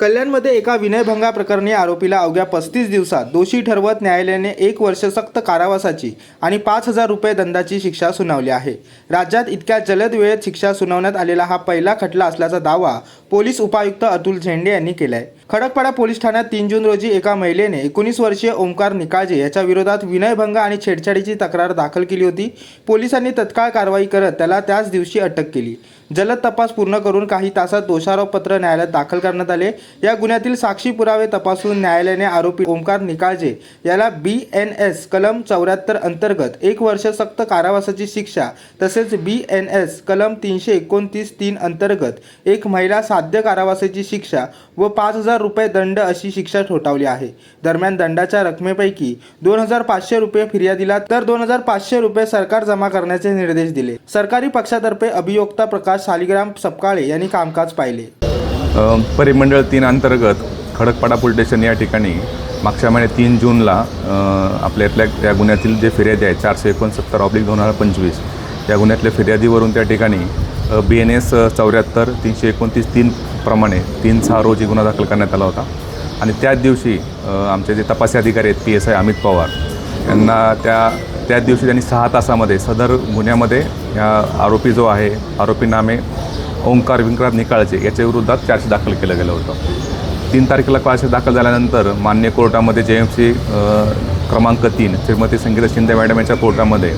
कल्याणमध्ये एका विनयभंगा प्रकरणी आरोपीला अवघ्या पस्तीस दिवसात दोषी ठरवत न्यायालयाने एक वर्ष सक्त कारावासाची आणि पाच हजार रुपये दंडाची शिक्षा सुनावली आहे. राज्यात इतक्या जलद वेळेत शिक्षा सुनावण्यात आलेला हा पहिला खटला असल्याचा दावा पोलीस उपायुक्त अतुल झेंडे यांनी केलाय. खडकपाडा पोलीस ठाण्यात तीन जून रोजी एका महिलेने एकोणीस वर्षीय ओंकार निकाळजे याच्या विरोधात विनयभंग आणि छेडछाडीची तक्रार दाखल केली होती. पोलिसांनी तत्काळ कारवाई करत त्याला त्याच दिवशी अटक केली. जलद तपास पूर्ण करून काही तासात दोषारोपपत्र न्यायालयात दाखल करण्यात आले. या गुन्ह्यातील साक्षी पुरावे तपासून न्यायालयाने आरोपी ओंकार निकाळजे याला बी एन एस कलम चौऱ्याहत्तर अंतर्गत एक वर्ष सक्त कारावासाची शिक्षा तसेच बी एन एस कलम तीनशे एकोणतीस तीन अंतर्गत एक महिला साध्य कारावासाची शिक्षा व पाच हजार रुपये दंड अशी शिक्षा ठोठावली आहे. दरम्यान दंडाच्या रकमेपैकी दोन हजार पाचशे रुपये फिर्यादीला तर दोन हजार पाचशे रुपये सरकार जमा करण्याचे निर्देश दिले. सरकारी पक्षातर्फे अभियोक्ता प्रकाश शालिग्राम सपकाळे यांनी कामकाज पाहिले. परिमंडळ तीन अंतर्गत खडकपाडा पोलीस स्टेशन या ठिकाणी मागच्या महिन्यात तीन जूनला आपल्यातल्या त्या गुन्ह्यातील जे फिर्यादी आहेत चारशे एकोणसत्तर ऑब्लिक दोन हजार पंचवीस त्या गुन्ह्यातल्या फिर्यादीवरून त्या ठिकाणी बी एन एस चौऱ्याहत्तर तीनशे एकोणतीस तीन प्रमाणे तीन सहा रोजी गुन्हा दाखल करण्यात आला होता. आणि त्याच दिवशी आमचे जे तपासी अधिकारी आहेत P S I Amit Pawar यांना त्या त्याच दिवशी त्यांनी सहा तासामध्ये सदर गुन्ह्यामध्ये ह्या आरोपी जो आहे आरोपी नामे ओंकार विंकरात निकाळचे याच्या विरोधात चार्ज दाखल केलं गेलं होतं. तीन तारखेला चार्ज दाखल झाल्यानंतर मान्य कोर्टामध्ये जे एम सी क्रमांक तीन श्रीमती संगीता शिंदे मॅडम यांच्या कोर्टामध्ये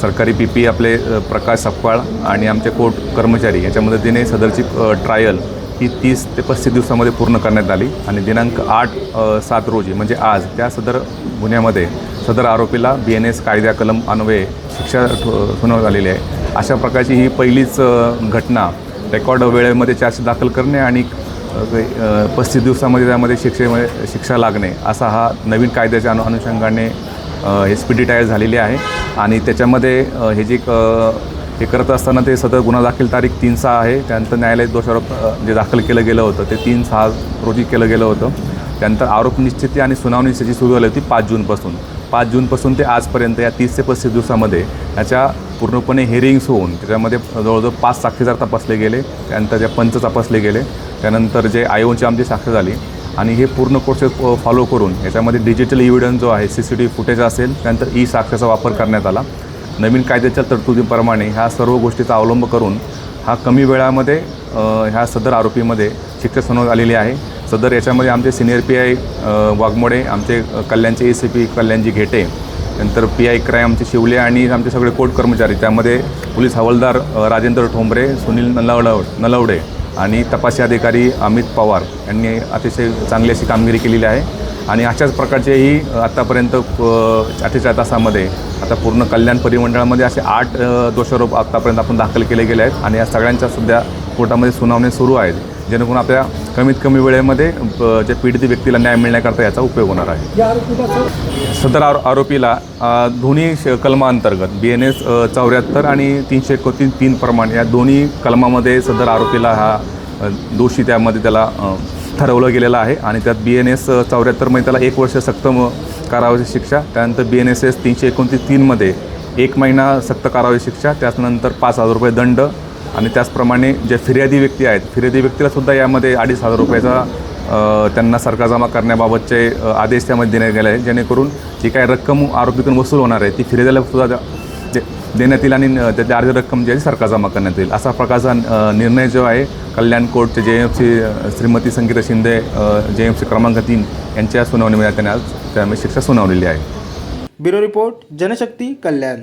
सरकारी पी पी आपले प्रकाश सपकाळ आणि आमचे कोर्ट कर्मचारी याच्या मदतीने सदरची ट्रायल ही तीस ते पस्तीस दिवसामध्ये पूर्ण करण्यात आली आणि दिनांक आठ सात रोजी म्हणजे आज त्या सदर गुन्ह्यामध्ये सदर आरोपीला बी एन एस कायद्या कलम अन्वये शिक्षा सुनावण्यात आलेली आहे. अशा प्रकारची ही पहिलीच घटना रेकॉर्ड वेळेमध्ये चार्ज दाखल करणे आणि पस्तीस दिवसामध्ये त्यामध्ये शिक्षेमध्ये शिक्षा लागणे असा हा नवीन कायद्याच्या अनु अनुषंगाने एस पी डी टायर झालेली आहे. आणि त्याच्यामध्ये हे जे क- हे करत असताना ते सदर गुन्हा दाखल तारीख तीन सहा आहे. त्यानंतर न्यायालयात दोषारोप जे दाखल केलं गेलं होतं ते तीन सहा रोजी केलं गेलं होतं. त्यानंतर आरोप निश्चिती आणि सुनावणी त्याची सुरू झाली होती पाच जूनपासून. पाच जूनपासून ते आजपर्यंत या तीस ते पस्तीस दिवसामध्ये याच्या पूर्णपणे हिअरिंग्स होऊन त्याच्यामध्ये जवळजवळ पाच साक्षीदार तपासले गेले त्यानंतर त्या पंच तपासले गेले त्यानंतर जे आयोची आमची साक्ष झाली आणि हे पूर्ण प्रोसेस फॉलो करून याच्यामध्ये डिजिटल इव्हिडन्स जो आहे C C T V footage असेल त्यानंतर ई साक्षाचा वापर करण्यात आला. नवीन कायद्याच्या तरतुदीप्रमाणे ह्या सर्व गोष्टीचा अवलंब करून हा कमी वेळामध्ये ह्या सदर आरोपीमध्ये शिक्षा सुनावण्यात आलेली आहे. सदर याच्यामध्ये आमचे सिनियर पी आय वाघमोडे आमचे कल्याणचे A C P Kalyanji Ghete नंतर पी आय क्राय आमचे शिवले आणि आमचे सगळे कोर्ट कर्मचारी त्यामध्ये पोलीस हवालदार राजेंद्र ठोंबरे सुनील नलवडव नलवडे आणि तपासी अधिकारी अमित पवार यांनी अतिशय चांगली अशी कामगिरी केलेली आहे. आणि अशाच प्रकारचेही आत्तापर्यंत अठ्ठेचाळीस तासामध्ये आता पूर्ण कल्याण परिमंडळामध्ये असे आठ दोषारोप आत्तापर्यंत आपण दाखल केले गेले आहेत आणि या सगळ्यांच्या सुद्धा कोर्टामध्ये सुनावणी सुरू आहेत जेणेकरून आपल्या कमीत कमी वेळेमध्ये जे पीडित व्यक्तीला न्याय मिळण्याकरता याचा उपयोग होणार आहे. सदर आरो आरोपीला दोन्ही श- कलमाअंतर्गत बी एन एस चौऱ्याहत्तर आणि तीनशे एकोणतीस तीन प्रमाणे या दोन्ही कलमामध्ये सदर आरोपीला हा दोषी त्यामध्ये त्याला ठरवलं गेलेलं आहे आणि त्यात बी एन एस चौऱ्याहत्तरमध्ये त्याला एक वर्ष सक्त म- कारावाची शिक्षा त्यानंतर बी एन एस एस तीनशे एकोणतीस तीनमध्ये एक महिना सक्त कारावाची शिक्षा त्यानंतर पाच हजार रुपये दंड आणि त्याचप्रमाणे जे फिर्यादी व्यक्ती आहेत फिर्यादी व्यक्तीला सुद्धा यामध्ये अडीच हजार रुपयाचा त्यांना सरकार जमा करण्याबाबतचे आदेश त्यामध्ये देण्यात गेले आहेत. जेणेकरून जी काही रक्कम आरोपीतून वसूल होणार आहे ती फिर्यादीला सुद्धा दे- देण्यात येईल आणि न- त्याची अर्धी रक्कम जी आहे ती सरकार जमा करण्यात येईल. असा प्रकारचा निर्णय जो आहे Kalyan कोर्टचे J M C Shrimati Sangita Shinde J M C क्रमांक तीन यांच्या सुनावणीमध्ये त्यांनी आज त्यामुळे शिक्षा सुनावलेली आहे. Bureau report Janshakti Kalyan.